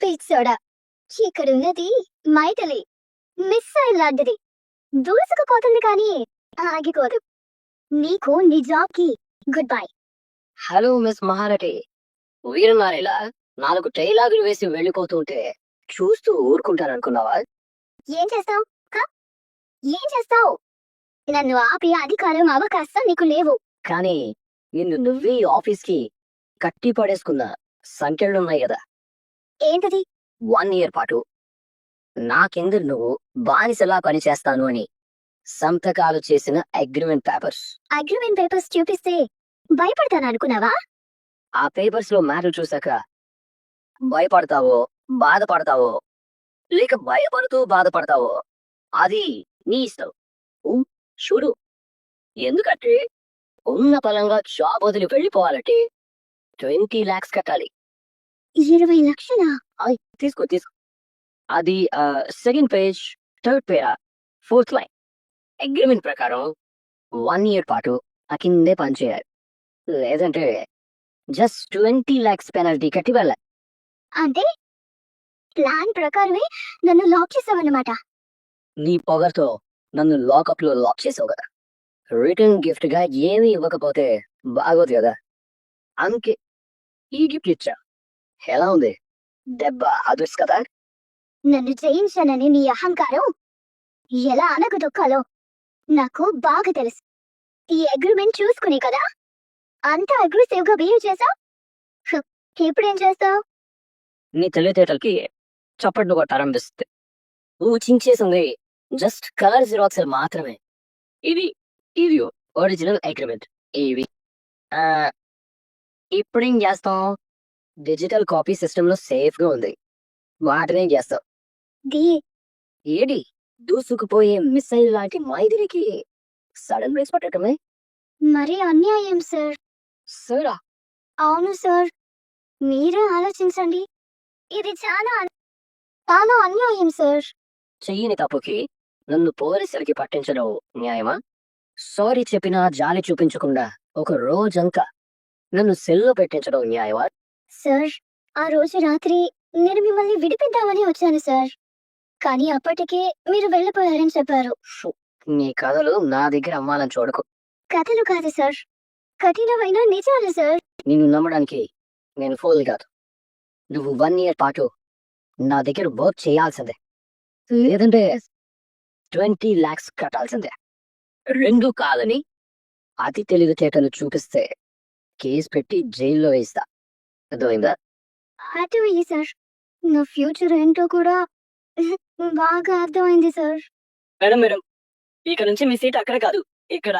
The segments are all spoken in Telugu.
పిచ్చోడా ఇక్కడున్నది మైథిలి. మిస్సైల్ లాంటిది దూసుకుపోతుంది కానీ ఆగిపోదు. నీకు నీ జాబ్కి గుడ్ బై. హలో మిస్ మహారటి వీరనారిలా నాలుగు డైలాగులు వేసి వెళ్ళిపోతుంటే చూస్తూ ఊరుకుంటాననుకున్నావా ఏం చేస్తావు? ఏం చేస్తావు? నన్ను ఆపే అధికారం అవకాశం నీకు లేవు. కానీ నిన్ను నువ్వే ఆఫీస్కి కట్టి పడేసుకున్న సంఖ్యలున్నాయి కదా. ఏంటది? వన్ ఇయర్ పాటు. నా కింద నువ్వు? బానిసలా పనిచేస్తాను అని. సంతకాలు చేసిన అగ్రిమెంట్ పేపర్స్. అగ్రిమెంట్ పేపర్స్ చూపిస్తే భయపడతాను అనుకున్నావా? ఆ పేపర్స్లో మ్యాటర్ చూసాక భయపడతావో బాధపడతావో లేక భయపడుతూ బాధపడతావో అది నీ ఇష్టం. చూడు. ఎందుకంటే ఉన్న పలంగా జాబ్ వదిలి వెళ్ళిపోవాలంటే ట్వంటీ లాక్స్ కట్టాలి. ఇరవై లక్షల తీసుకో తీసుకో అది second page third para fourth line agreement ప్రకారం వన్ ఇయర్ పాటు ఆ కిందే పనిచేయాలి లేదంటే జస్ట్ ట్వంటీ లాక్స్ పెనల్టీ కట్టి వెళ్ళాలి అంటే ప్లాన్ ప్రకారమే నన్ను లాక్ చేసావన్నమాట నీ పొగర్తో నన్ను లాకప్లో లాక్ చేసావు కదా రిటర్న్ గిఫ్ట్గా ఏమీ ఇవ్వకపోతే బాగోదు కదా అందుకే ఈ గిఫ్ట్ ఇచ్చా ఎలా ఉంది? దెబ్బ అదృష్ట కదా? నన్ను జయించానని నీ అహంకారం? ఎలా అనగదొక్కాలో నాకు బాగా తెలుసు. ఈ అగ్రిమెంట్ చూసుకుని కదా? అంత అగ్రెసివ్గా బిహేవ్ చేసావు? ఇప్పుడేం చేస్తావు? నీ తెలివితేటలకి చప్పట్లు కొట్టాలనిపిస్తుంది నువ్వు చించేసింది జస్ట్ కలర్ జిరాక్స్ మాత్రమే. ఇది ఇది ఒరిజినల్ అగ్రిమెంట్. ఇవి ఇప్పుడేం చేస్తాం డిజిటల్ కాపీ సిస్టమ్లో సేఫ్గా ఉంది. వాటినే చేస్తాం ది ఏడి? దూసుకుపోయే మిసైల్ లాంటి మైదిరికి సడన్ బ్రేక్స్ పట్టడమే? మరి అన్యాయం సార్. సరా? అవును సార్. మీరే ఆలోచించండి. ఇది చాలా చాలా అన్యాయం సార్. చెయ్యని తప్పుకి నన్ను పోలీసులకి పట్టించడం న్యాయమా? సారీ చెప్పినా జాలి చూపించకుండా ఒక రోజంతా నన్ను సెల్లో పెట్టించడం న్యాయమా? సార్ ఆ రోజు రాత్రి నేను మిమ్మల్ని విడిపిద్దామని వచ్చాను సార్. కానీ అప్పటికే మీరు వెళ్ళిపోయారని చెప్పారు. షు, నీ కథలు నా దగ్గర అమ్మాలని చూడకు. కథలు కాదు సార్. కఠినమైన నిజాలు సార్. నిన్ను నమ్మడానికి నేను ఫోల్ కాదు. నువ్వు వన్ ఇయర్ పాటు నా దగ్గర వర్క్ చేయాల్సిందే. లేదంటే ట్వంటీ లాక్స్ కట్టాల్సిందే. రెండు కాదని అతి తెలివితేటలు చూపిస్తే కేసు పెట్టి జైల్లో వేస్తా అర్థమైందా? అటు ఇయ్యి సార్. నా ఫ్యూచర్ ఏంటో కూడా బాగా అర్థమైంది సార్. Madam madam. ఇక నుంచి మీ సీట్ అక్కడ కాదు. ఇక్కడ.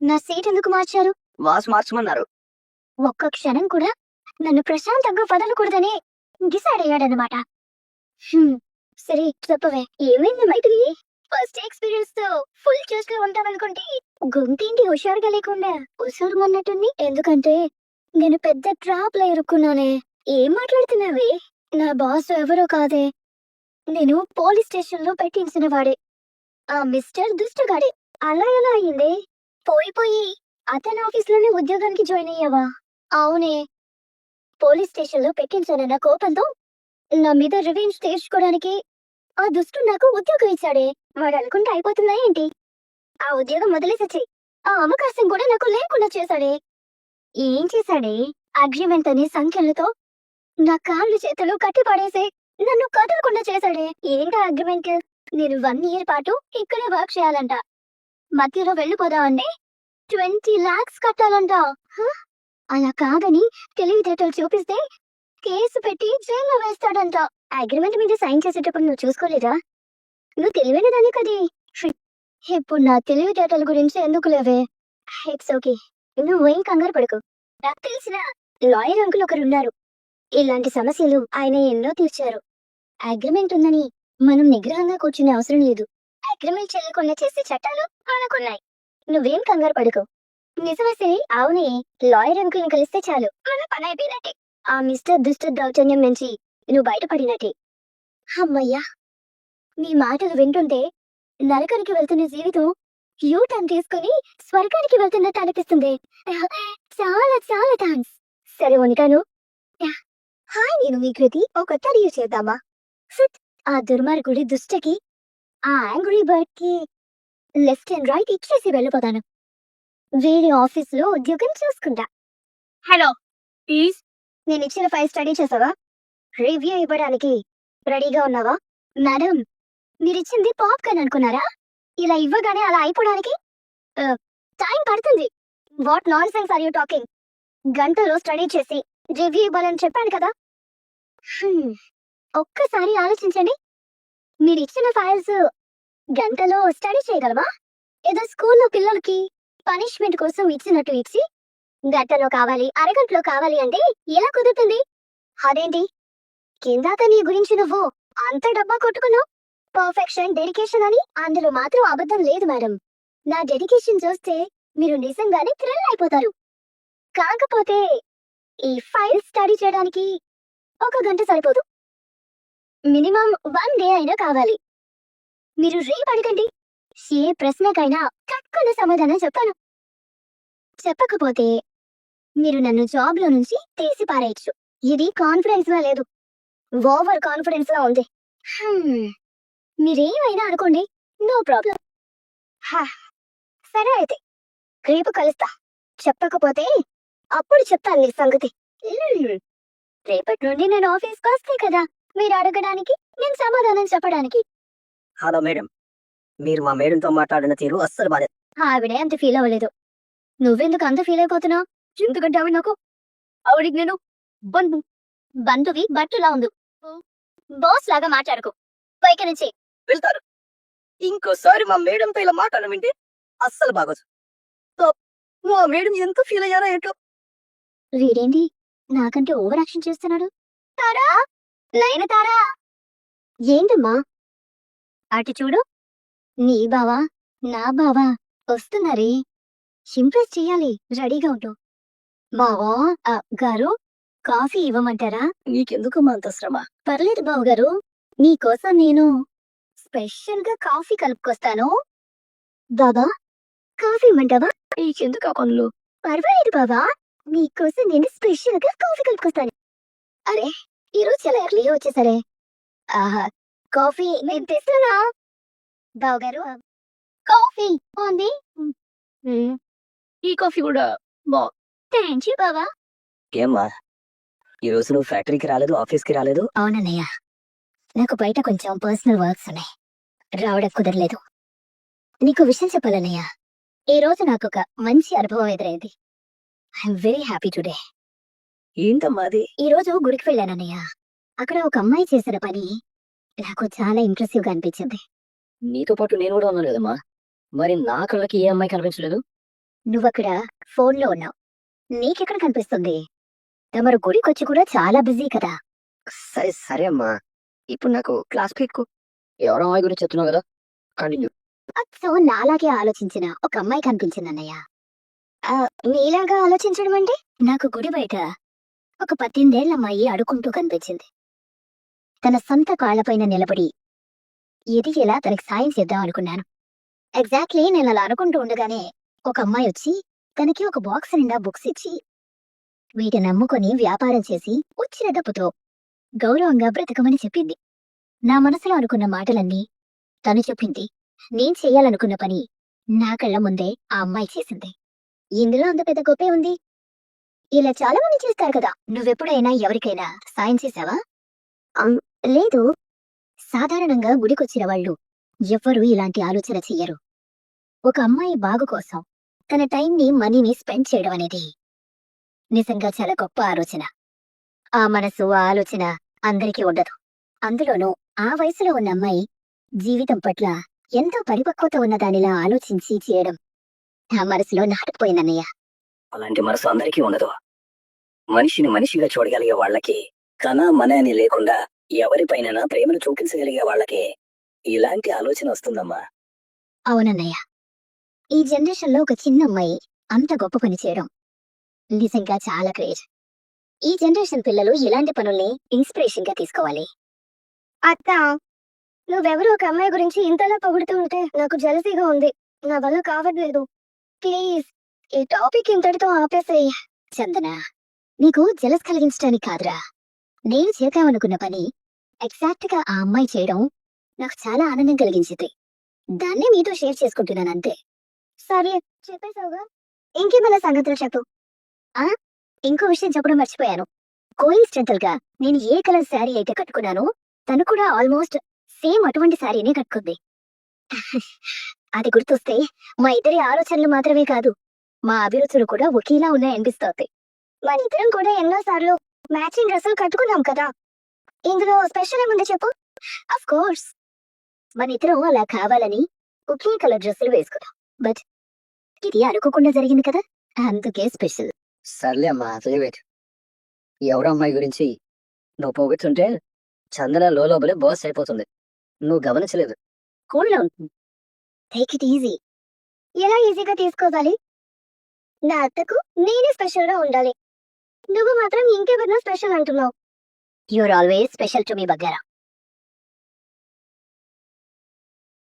నా సీట్ ఎందుకు మార్చారు? వాస్ మార్చమన్నారు. ఒక్క క్షణం కూడా నన్ను ప్రశాంతంగా వదలకూడదని డిసైడ్ అయ్యాడనమాట హ్మ్, సరే చెప్పవే. ఏమైంది మైత్రి? ఫస్ట్ ఎక్స్పీరియన్స్తో ఫుల్ చూస్గా ఉంటామనుకుంటే గొంతేంటి హుషారుగా లేకుండా హుషారు అన్నట్టుంది ఎందుకంటే నేను పెద్ద ట్రాప్లో ఇరుక్కున్నానే ఏం మాట్లాడుతున్నావే? నా బాస్ ఎవరో కాదే. నేను పోలీస్ స్టేషన్లో పెట్టించిన వాడే ఆ మిస్టర్ దుష్టగాడే అలా ఎలా అయిందే? పోయి పోయి అతని ఆఫీస్లోనే ఉద్యోగానికి జాయిన్ అయ్యావా? అవునే. పోలీస్ స్టేషన్లో పెట్టించానన్న కోపంతో నా మీద రివెంజ్ తీర్చుకోవడానికి ఆ దుష్టు నాకు ఉద్యోగం ఇచ్చాడే. వాడు అనుకుంటే అయిపోతుందా ఏంటి? ఆ ఉద్యోగం వదిలేసొచ్చి ఆ అవకాశం కూడా నాకు లేకుండా చేశాడే. ఏం చేశాడే? అగ్రిమెంట్ అనే సంఖ్యలతో నా కాళ్ళు చేతులు కట్టి పడేసి నన్ను కదలకుండా చేశాడే. ఏంటా అగ్రిమెంట్? నేను వన్ ఇయర్ పాటు ఇక్కడే వర్క్ చేయాలంట. మధ్యలో వెళ్ళిపోదామండి ట్వంటీ లాక్స్ కట్టాలంట. హ? అలా కాదని తెలివితేటలు చూపిస్తే కేసు పెట్టి జైల్లో వేస్తాడంట. అగ్రిమెంట్ మీద సైన్ చేసేటప్పుడు నువ్వు చూసుకోలేదా? నువ్వు తెలివైన దాని కది. ఇప్పుడు నా తెలివితేటల గురించి ఎందుకు లేవే? It's okay. నువ్వేం కంగారు పడకు. నాకు తెలిసిన లాయర్ అంకుల్ ఒకరు ఉన్నారు. ఇలాంటి సమస్యలు ఆయన ఎన్నో తీర్చారు. అగ్రిమెంట్ ఉందని మనం నిగ్రహంగా కూర్చునే అవసరం లేదు. అగ్రిమెంట్ చెల్లకుండా చేసే చట్టాలు మనకున్నాయి నువ్వేం కంగారు పడకు. నిజమే అవునే లాయర్ అంకుల్ని కలిస్తే చాలు. మన పని అయిపోయినట్టే. ఆ మిస్టర్ దుష్ట దౌర్జన్యం నుంచి నువ్వు బయటపడినట్టే. అమ్మయ్యా! నీ మాటలు వింటుంటే నరకరికి వెళ్తున్న జీవితం యూ టర్న్ తీసుకుని స్వర్గానికి వెళ్తున్నట్టు అనిపిస్తుంది. చాలా చాలా థ్యాంక్స్ సరే ఉంటాను హాయ్ నేను మీ కృతి. ఒక కొత్త రివ్యూ చేద్దామా? సిట్ ఆ దుర్మార్గుడి దుష్టకి ఆ యాంగ్రీ బర్డ్కి లెఫ్ట్ అండ్ రైట్ ఇచ్చేసి వెళ్ళిపోతాను. వేరే ఆఫీస్లో ఉద్యోగం చూసుకుంటా. Hello please. నేను ఇచ్చిన ఫైల్ స్టడీ చేసావా? రివ్యూ ఇవ్వడానికి రెడీగా ఉన్నావా? మేడం మీరు ఇచ్చింది పాప్కార్న్ అనుకున్నారా? ఇలా ఇవ్వగానే అలా అయిపోవడానికి టైం పడుతుంది. What nonsense are you talking? గంటలో స్టడీ చేసి రివ్యూ ఇవ్వాలని చెప్పాను కదా. ఒక్కసారి ఆలోచించండి. మీరు ఇచ్చిన ఫైల్స్ గంటలో స్టడీ చేయగలవా? ఏదో స్కూల్లో పిల్లలకి పనిష్మెంట్ కోసం ఇచ్చినట్టు ఇచ్చి గంటలో కావాలి అరగంటలో కావాలి అంటే ఎలా కుదురుతుంది. అదేంటి? కిందాక నీ గురించి నువ్వు అంత డబ్బా కొట్టుకున్నావు? పర్ఫెక్షన్ డెడికేషన్ అని? అందులో మాత్రం అబద్ధం లేదు మేడం. నా డెడికేషన్ చూస్తే మీరు నిజంగానే థ్రిల్ అయిపోతారు. కాకపోతే ఈ ఫైల్ స్టడీ చేయడానికి ఒక గంట సరిపోదు. మినిమం వన్ డే అయినా కావాలి. మీరు రేపు అడగండి ఏ ప్రశ్నకైనా కక్కున సమాధానం చెప్పాను. చెప్పకపోతే మీరు నన్ను జాబ్లో నుంచి తీసి పారేయచ్చు. ఇది కాన్ఫిడెన్స్ లేదు. ఓవర్ కాన్ఫిడెన్స్ ఉంది. Hmm. మీరేమైనా అనుకోండి నో ప్రాబ్లం. సరే అయితే రేపు కలుస్తా. చెప్పకపోతే అప్పుడు చెప్తాను నీ సంగతి. రేపటి నుండి నేను ఆఫీస్కి వస్తే కదా మీరు అడగడానికి నేను సమాధానం చెప్పడానికి. హలో మేడం మీరు మా మేడంతో మాట్లాడిన తీరు అస్సలు బాధ ఆవిడే అంత ఫీల్ అవ్వలేదు. నువ్వెందుకు అంత ఫీల్ అయిపోతున్నావు? ఎందుకంటే ఆవిడ నాకు ఆవిడికి నేను బంధు బంధువి బట్టులా ఉంది బాస్ లాగా మాట్లాడుకో. పైకి నుంచి వెళ్తారు. ఇంకోసారి మా మేడంతో ఇలా మాట్లాడడం వింటే అస్సలు బాగోదు. మా మేడం ఎంత ఫీల్ అయ్యారో ఏంటో. వీడేంటి? నాకంటే ఓవర్ యాక్షన్ చేస్తున్నాడు. తారా? లైన తారా? ఏంటమ్మా అటు చూడు. నీ బావా నా బావా వస్తున్నారే. ఇంప్రెస్ చెయ్యాలి రెడీగా ఉండు. బావా ఆ, గారు కాఫీ ఇవ్వమంటారా? నీకెందుకమ్మా అంత శ్రమ? పర్లేదు బావు గారు మీకోసం నేను స్పెషల్గా కాఫీ కలుపుకొస్తాను. బాబా కాఫీ ఇమ్మంటావా నీకెందుకు ఆ పనులు? పర్వాలేదు బాబా. మీకోసం నేను స్పెషల్గా కాఫీ కలుపుకొస్తాను. అరే ఈరోజు చాలా ఎర్లీగా వచ్చేసరే. ఆహా కాఫీ నేను తెస్తున్నా బావగారు కాఫీ ఉంది ఈ కాఫీ కూడా బా థ్యాంక్ యూ బాబా. ఏమ్మా ఈ రోజు నువ్వు ఫ్యాక్టరీకి రాలేదు ఆఫీస్కి రాలేదు? అవునన్నయ్య. నాకు బయట కొంచెం పర్సనల్ వర్క్స్ ఉన్నాయి రావడం కుదరలేదు. నీకు విషయం చెప్పాలన్నయ్య. ఈ రోజు నాకు ఒక మంచి అనుభవం ఎదురైంది. ఐఎమ్ వెరీ హ్యాపీ టుడే ఏంటమ్మా అది? ఈ రోజు గుడికి వెళ్ళానన్నయ్య. అక్కడ ఒక అమ్మాయి చేసిన పని నాకు చాలా ఇంప్రెసివ్గా అనిపించింది. నీతో పాటు నేను కూడా ఉన్నాను కదమ్మా. మరి నా కళ్ళకి ఏ అమ్మాయి కనిపించలేదు? నువ్వక్కడ ఫోన్లో ఉన్నావు. నీకెక్కడ కనిపిస్తుంది? తమరు గుడికొచ్చి కూడా చాలా బిజీ కదా. సరే సరే అమ్మా. ఇప్పుడు నాకు క్లాస్ ఎక్కువ. ఎవరో అమ్మాయి గురించి చెప్తున్నావు కదా కంటిన్యూ. సో నాలాగే ఆలోచించిన ఒక అమ్మాయి కనిపించింది అన్నయ్య. ఆ, నీలాగా ఆలోచించడం అంటే? నాకు గుడి బయట ఒక పద్దెనిమిదేళ్ళ అమ్మాయి అడుకుంటూ కనిపించింది. తన సొంత కాళ్ళపైన నిలబడి ఎదిగేలా తనకి సాయం చేద్దాం అనుకున్నాను. ఎగ్జాక్ట్లీ నేను అలా అనుకుంటూ ఉండగానే ఒక అమ్మాయి వచ్చి తనకి ఒక బాక్స్ నిండా బుక్స్ ఇచ్చి వీటిని నమ్ముకొని వ్యాపారం చేసి వచ్చిన డబ్బుతో గౌరవంగా బ్రతకమని చెప్పింది. నా మనసులో అనుకున్న మాటలన్నీ తను చెప్పింది. నేను చెయ్యాలనుకున్న పని నా కళ్ళ ముందే ఆ అమ్మాయి చేసింది. ఇందులో అంత పెద్ద గొప్పే ఉంది. ఇలా చాలా మంది చేస్తారు కదా. నువ్వెప్పుడైనా ఎవరికైనా సాయం చేశావా? లేదు. సాధారణంగా గుడికొచ్చిన వాళ్ళు ఎవ్వరూ ఇలాంటి ఆలోచన చెయ్యరు. ఒక అమ్మాయి బాగు కోసం తన టైంని మనీని స్పెండ్ చేయడం అనేది నిజంగా చాలా గొప్ప ఆలోచన. ఆ మనసు ఆలోచన అందరికీ ఉండదు. అందులోనూ ఆ వయసులో ఉన్న అమ్మాయి జీవితం పట్ల ఎంతో పరిపక్వత ఉన్న దానిలా ఆలోచించి చేయడం నా మనసులో నాటుకుపోయిందన్నయ్య. అలాంటి మనసు అందరికీ ఉండదు. మనిషిని మనిషిగా చూడగలిగే వాళ్ళకి కన మన అని లేకుండా ఎవరిపైన ప్రేమను చూపించగలిగే వాళ్ళకి ఇలాంటి ఆలోచన వస్తుందమ్మా. అవునన్నయ్య. ఈ జనరేషన్లో ఒక చిన్న అమ్మాయి అంత గొప్ప పని చేయడం నిజంగా చాలా గ్రేట్ ఈ జనరేషన్ పిల్లలు ఇలాంటి పనుల్ని ఇన్స్పిరేషన్గా తీసుకోవాలి? అత్త నువ్వెవరు ఒక అమ్మాయి గురించి ఇంతలా పొగుడుతూ ఉంటే నాకు జలసీగా ఉంది. నా వల్ల కావట్లేదు. ప్లీజ్ ఈ టాపిక్ ఇంతటితో ఆపేసేయ్. చందన నీకు జలస్ కలిగించడానికి కాదురా. నేను చేద్దామనుకున్న పని ఎగ్జాక్ట్గా ఆ అమ్మాయి చేయడం నాకు చాలా ఆనందం కలిగించింది. దాన్నే మీతో షేర్ చేసుకుంటున్నాను అంతే. సరే చెప్పేశావుగా. ఇంకేమైనా సంగతులు చెప్పు. ఆ? ఇంకో విషయం చెప్పడం మర్చిపోయాను. కోయిన్సిడెంటల్గా నేను ఏ కలర్ శారీ అయితే కట్టుకున్నానో తను కూడా ఆల్మోస్ట్ సేమ్ అటువంటి శారీనే కట్టుకుంది. అది గుర్తొస్తే మా ఇద్దరి ఆలోచనలు మాత్రమే కాదు మా అభిరుచులు కూడా ఒకేలా ఉన్నాయనిపిస్తోంది. మన ఇద్దరం కూడా ఎన్నోసార్లు మ్యాచింగ్ డ్రెస్సులు కట్టుకున్నాం కదా. ఇందులో స్పెషల్ ఏముంది చెప్పు? అఫ్ కోర్స్ మన ఇద్దరం అలా కావాలని ఒకే కలర్ డ్రెస్సులు వేసుకున్నాం. బట్ ఇది అనుకోకుండా జరిగింది కదా. అందుకే స్పెషల్. సర్లే అమ్మా తెలివేట్ ఎవడో అమ్మాయి గురించి నువ్వు పోగొచ్చుంటే చందన లోపలే బాస్ అయిపోతుంది. నువ్వు గమనించలేదు. Cool down take it easy ఎలా ఈజీగా తీసుకోవాలి? నా అత్తకు నేనే స్పెషల్గా ఉండాలి. నువ్వు మాత్రం ఇంకెవరినో స్పెషల్ అంటున్నావు. You're always special to me బగ్గరా